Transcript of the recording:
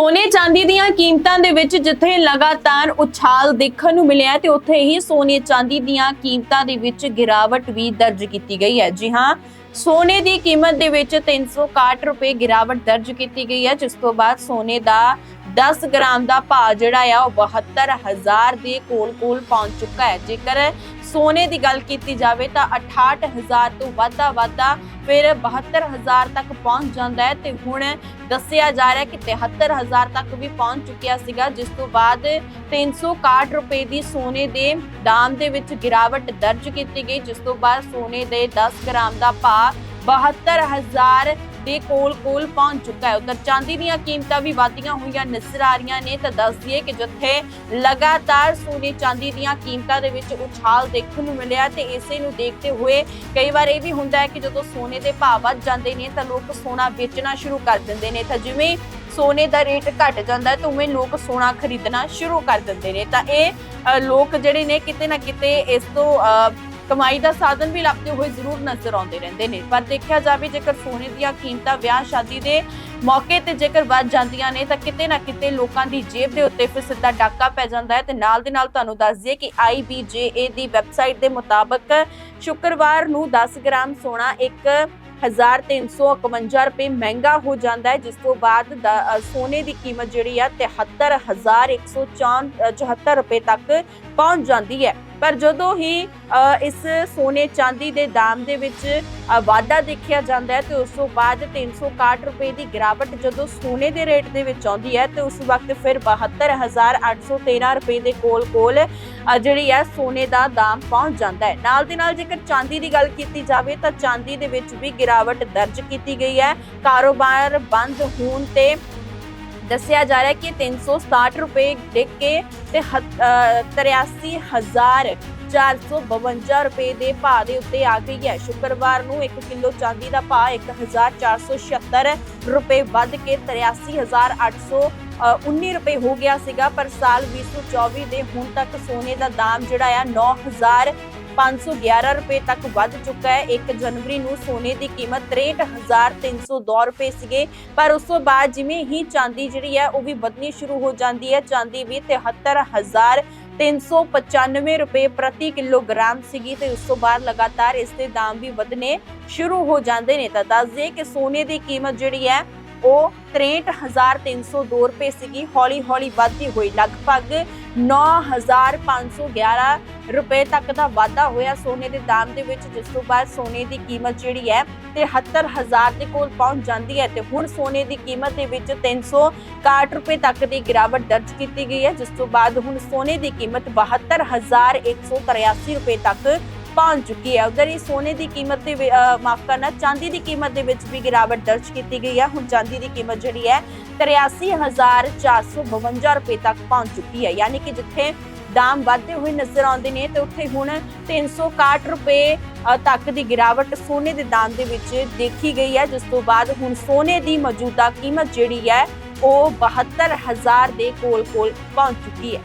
ਸੋਨੇ ਚਾਂਦੀ ਦੀਆਂ ਕੀਮਤਾਂ ਦੇ ਵਿੱਚ ਜਿੱਥੇ ਲਗਾਤਾਰ ਉਛਾਲ ਦੇਖਣ ਨੂੰ ਮਿਲਿਆ ਤੇ ਉੱਥੇ ਹੀ ਸੋਨੇ ਚਾਂਦੀ ਦੀਆਂ ਕੀਮਤਾਂ ਦੇ ਵਿੱਚ ਗਿਰਾਵਟ ਵੀ ਦਰਜ ਕੀਤੀ ਗਈ ਹੈ। ਜੀ ਹਾਂ, ਸੋਨੇ ਦੀ ਕੀਮਤ ਦੇ ਵਿੱਚ 361 ਰੁਪਏ ਗਿਰਾਵਟ ਦਰਜ ਕੀਤੀ ਗਈ ਹੈ, ਜਿਸ ਤੋਂ ਬਾਅਦ ਸੋਨੇ ਦਾ 10 ਗ੍ਰਾਮ ਦਾ ਭਾਅ ਜਿਹੜਾ ਆ ਉਹ 72000 ਦੇ ਕੋਲ-ਕੋਲ ਪਹੁੰਚ ਚੁੱਕਾ ਹੈ। ਜੇਕਰ ਸੋਨੇ ਦੀ ਗੱਲ ਕੀਤੀ ਜਾਵੇ ਤਾਂ 68000 ਤੋਂ ਵਾਧਾ ਵਾਧਾ ਫਿਰ 72000 ਤੱਕ ਪਹੁੰਚ ਜਾਂਦਾ ਹੈ ਤੇ ਹੁਣ ਦੱਸਿਆ ਜਾ ਰਿਹਾ ਹੈ ਕਿ 73000 ਤੱਕ ਵੀ ਪਹੁੰਚ ਚੁੱਕਿਆ ਸੀਗਾ, ਜਿਸ ਤੋਂ ਬਾਅਦ 361 ਰੁਪਏ ਦੀ ਸੋਨੇ ਦੇ ਦਾਮ ਦੇ ਵਿੱਚ ਗਿਰਾਵਟ ਦਰਜ ਕੀਤੀ ਗਈ, ਜਿਸ ਤੋਂ ਬਾਅਦ ਸੋਨੇ ਦੇ 10 ਗ੍ਰਾਮ ਦਾ ਭਾਅ 72000 ਦੇ ਕੋਲ ਕੋਲ ਪਹੁੰਚ ਚੁੱਕਾ ਹੈ। ਉਧਰ ਚਾਂਦੀ ਦੀਆਂ ਕੀਮਤਾਂ ਵੀ ਵਧਦੀਆਂ ਹੋਈਆਂ ਨਜ਼ਰ ਆ ਰਹੀਆਂ ਨੇ। ਤਾਂ ਦੱਸ ਦਈਏ ਕਿ ਜਿੱਥੇ ਲਗਾਤਾਰ ਸੋਨੇ ਚਾਂਦੀ ਦੀਆਂ ਕੀਮਤਾਂ ਦੇ ਵਿੱਚ ਉਛਾਲ ਦੇਖਣ ਨੂੰ ਮਿਲਿਆ ਤੇ ਇਸੇ ਨੂੰ ਦੇਖਦੇ ਹੋਏ ਕਈ ਵਾਰ ਇਹ ਵੀ ਹੁੰਦਾ ਹੈ ਕਿ ਜਦੋਂ ਸੋਨੇ ਦੇ ਭਾਅ ਵੱਧ ਜਾਂਦੇ ਨੇ ਤਾਂ ਲੋਕ ਸੋਨਾ ਵੇਚਣਾ ਸ਼ੁਰੂ ਕਰ ਦਿੰਦੇ ਨੇ। ਤਾਂ ਜਿਵੇਂ ਸੋਨੇ ਦਾ ਰੇਟ ਘਟ ਜਾਂਦਾ ਤਾਂ ਉਵੇਂ ਲੋਕ ਸੋਨਾ ਖਰੀਦਣਾ ਸ਼ੁਰੂ ਕਰ ਦਿੰਦੇ ਨੇ। ਤਾਂ ਇਹ ਲੋਕ ਜਿਹੜੇ ਨੇ ਕਿਤੇ ਨਾ ਕਿਤੇ ਇਸ ਤੋਂ ਕਮਾਈ ਦਾ ਸਾਧਨ ਵੀ ਲੱਭਦੇ ਹੋਏ ਜ਼ਰੂਰ ਨਜ਼ਰ ਆਉਂਦੇ ਰਹਿੰਦੇ ਨੇ। ਪਰ ਦੇਖਿਆ ਜਾਵੇ ਜੇਕਰ ਸੋਨੇ ਦੀਆਂ ਕੀਮਤਾਂ ਵਿਆਹ, ਸ਼ਾਦੀ ਦੇ ਮੌਕੇ ਤੇ ਜੇਕਰ ਵੱਧ ਜਾਂਦੀਆਂ ਨੇ ਤਾਂ ਕਿਤੇ ਨਾ ਕਿਤੇ ਲੋਕਾਂ ਦੀ ਜੇਬ ਦੇ ਉੱਤੇ ਫਿਰ ਸਿੱਧਾ ਡਾਕਾ ਪੈ ਜਾਂਦਾ ਹੈ ਤੇ ਨਾਲ ਦੇ ਨਾਲ ਤੁਹਾਨੂੰ ਦੱਸ ਦਈਏ ਕਿ IBJA ਦੀ ਵੈਬਸਾਈਟ ਦੇ ਮੁਤਾਬਕ ਸ਼ੁੱਕਰਵਾਰ ਨੂੰ 10 ਗ੍ਰਾਮ ਸੋਨਾ ਇੱਕ 1351 ਰੁਪਏ ਮਹਿੰਗਾ ਹੋ ਜਾਂਦਾ ਹੈ, ਜਿਸ ਤੋਂ ਬਾਅਦ ਦ- ਸੋਨੇ ਦੀ ਕੀਮਤ ਜਿਹੜੀ ਆ 73174 ਰੁਪਏ ਤੱਕ ਪਹੁੰਚ ਜਾਂਦੀ ਹੈ। ਪਰ ਜਦੋਂ ਹੀ ਇਸ ਸੋਨੇ ਚਾਂਦੀ ਦੇ ਦਾਮ ਦੇ ਵਿੱਚ ਵਾਧਾ ਦੇਖਿਆ ਜਾਂਦਾ ਹੈ ਤੇ ਉਸ ਤੋਂ ਬਾਅਦ 361 ਰੁਪਏ ਦੀ ਗਿਰਾਵਟ ਜਦੋਂ ਸੋਨੇ ਦੇ ਰੇਟ ਦੇ ਵਿੱਚ ਆਉਂਦੀ ਹੈ ਤੇ ਉਸ ਵਕਤ ਫਿਰ 72813 ਰੁਪਏ ਦੇ ਕੋਲ-ਕੋਲ ਜਿਹੜੀ ਹੈ ਸੋਨੇ ਦਾ ਦਾਮ ਪਹੁੰਚ ਜਾਂਦਾ ਹੈ। ਨਾਲ ਦੇ ਨਾਲ ਜੇਕਰ ਚਾਂਦੀ ਦੀ ਗੱਲ ਕੀਤੀ ਜਾਵੇ ਤਾਂ ਚਾਂਦੀ ਦੇ ਵਿੱਚ ਵੀ ਗਿਰਾਵਟ ਦਰਜ ਕੀਤੀ ਗਈ ਹੈ। ਕਾਰੋਬਾਰ ਬੰਦ ਹੋਣ ਤੇ ਦੱਸਿਆ ਜਾ ਰਿਹਾ ਹੈ ਕਿ 367 ਰੁਪਏ ਡਿੱਗ ਕੇ ਤੇ 83452 ਰੁਪਏ ਦੇ ਭਾਅ ਦੇ ਉੱਤੇ ਆ ਗਈ ਹੈ। ਸ਼ੁੱਕਰਵਾਰ ਨੂੰ 1 ਕਿਲੋ ਚਾਂਦੀ ਦਾ ਭਾਅ 1476 ਰੁਪਏ ਵੱਧ ਕੇ 83819 ਰੁਪਏ ਹੋ ਗਿਆ ਸੀਗਾ। ਪਰ ਸਾਲ 2024 ਦੇ ਹੁਣ ਤੱਕ ਸੋਨੇ ਦਾ ਦਾਮ ਜਿਹੜਾ ਆ 9000 511 ਰੁਪਏ ਤੱਕ ਵੱਧ ਚੁੱਕਾ ਹੈ। 1 ਜਨਵਰੀ ਨੂੰ ਸੋਨੇ ਦੀ ਕੀਮਤ 63302 ਰੁਪਏ ਸੀਗੇ। ਪਰ ਉਸ ਤੋਂ ਬਾਅਦ ਜਿਵੇਂ ਹੀ ਚਾਂਦੀ ਜਿਹੜੀ ਹੈ, ਉਹ ਵੀ ਵਧਣੀ ਸ਼ੁਰੂ ਹੋ ਜਾਂਦੀ ਹੈ। ਚਾਂਦੀ ਵੀ 73000 395 ਰੁਪਏ ਪ੍ਰਤੀ ਕਿਲੋਗ੍ਰਾਮ ਸੀਗੀ ਤੇ ਉਸ ਤੋਂ ਬਾਅਦ ਲਗਾਤਾਰ ਇਸ ਦੇ ਦਾਮ ਵੀ ਵਧਨੇ ਸ਼ੁਰੂ ਹੋ ਜਾਂਦੇ ਨੇ। ਤਾਂ ਦੱਸ ਦਈਏ ਕਿ ਸੋਨੇ ਦੀ ਕੀਮਤ ਜਿਹੜੀ ਹੈ, ਉਹ 63302 ਰੁਪਏ ਸੀਗੀ। ਹੌਲੀ ਹੌਲੀ ਵੱਧਦੀ ਹੋਈ। ਲਗਭਗ 9511 ਰੁਪਏ ਤੱਕ ਦਾ ਵਾਧਾ ਹੋਇਆ ਸੋਨੇ ਦੇ ਦਾਮ ਦੇ ਵਿੱਚ, ਜਿਸ ਤੋਂ ਬਾਅਦ ਸੋਨੇ ਦੀ ਕੀਮਤ ਜਿਹੜੀ ਹੈ 73000 ਦੇ ਕੋਲ ਪਹੁੰਚ ਜਾਂਦੀ ਹੈ ਤੇ ਹੁਣ ਸੋਨੇ ਦੀ ਕੀਮਤ ਦੇ ਵਿੱਚ 361 ਰੁਪਏ ਤੱਕ ਦੀ ਗਿਰਾਵਟ ਦਰਜ ਕੀਤੀ ਗਈ ਹੈ, ਜਿਸ ਤੋਂ ਬਾਅਦ ਹੁਣ ਸੋਨੇ ਦੀ ਕੀਮਤ 72183 ਰੁਪਏ ਤੱਕ ਪਹੁੰਚ ਚੁੱਕੀ ਹੈ। ਉਧਰ ਹੀ ਸੋਨੇ ਦੀ ਕੀਮਤ ਦੇ ਮਾਫ ਕਰਨਾ, ਚਾਂਦੀ ਦੀ ਕੀਮਤ ਦੇ ਵਿੱਚ ਵੀ ਗਿਰਾਵਟ ਦਰਜ ਕੀਤੀ ਗਈ ਹੈ। ਹੁਣ ਚਾਂਦੀ ਦੀ ਕੀਮਤ ਜਿਹੜੀ ਹੈ 83452 ਰੁਪਏ ਤੱਕ ਪਹੁੰਚ ਚੁੱਕੀ ਹੈ। ਯਾਨੀ ਕਿ ਜਿੱਥੇ ਦਾਮ ਵਧਦੇ ਹੋਏ ਨਜ਼ਰ ਆਉਂਦੇ ਨੇ, ਤੇ ਉੱਥੇ ਹੁਣ 361 ਰੁਪਏ ਤੱਕ ਦੀ ਗਿਰਾਵਟ ਸੋਨੇ ਦੇ ਦਾਮ ਦੇ ਵਿੱਚ ਦੇਖੀ ਗਈ ਹੈ। ਜਿਸ ਤੋਂ ਬਾਅਦ ਹੁਣ ਸੋਨੇ ਦੀ ਮੌਜੂਦਾ ਕੀਮਤ ਜਿਹੜੀ ਹੈ, ਉਹ 72000 ਦੇ ਕੋਲ-ਕੋਲ ਪਹੁੰਚ ਚੁੱਕੀ ਹੈ।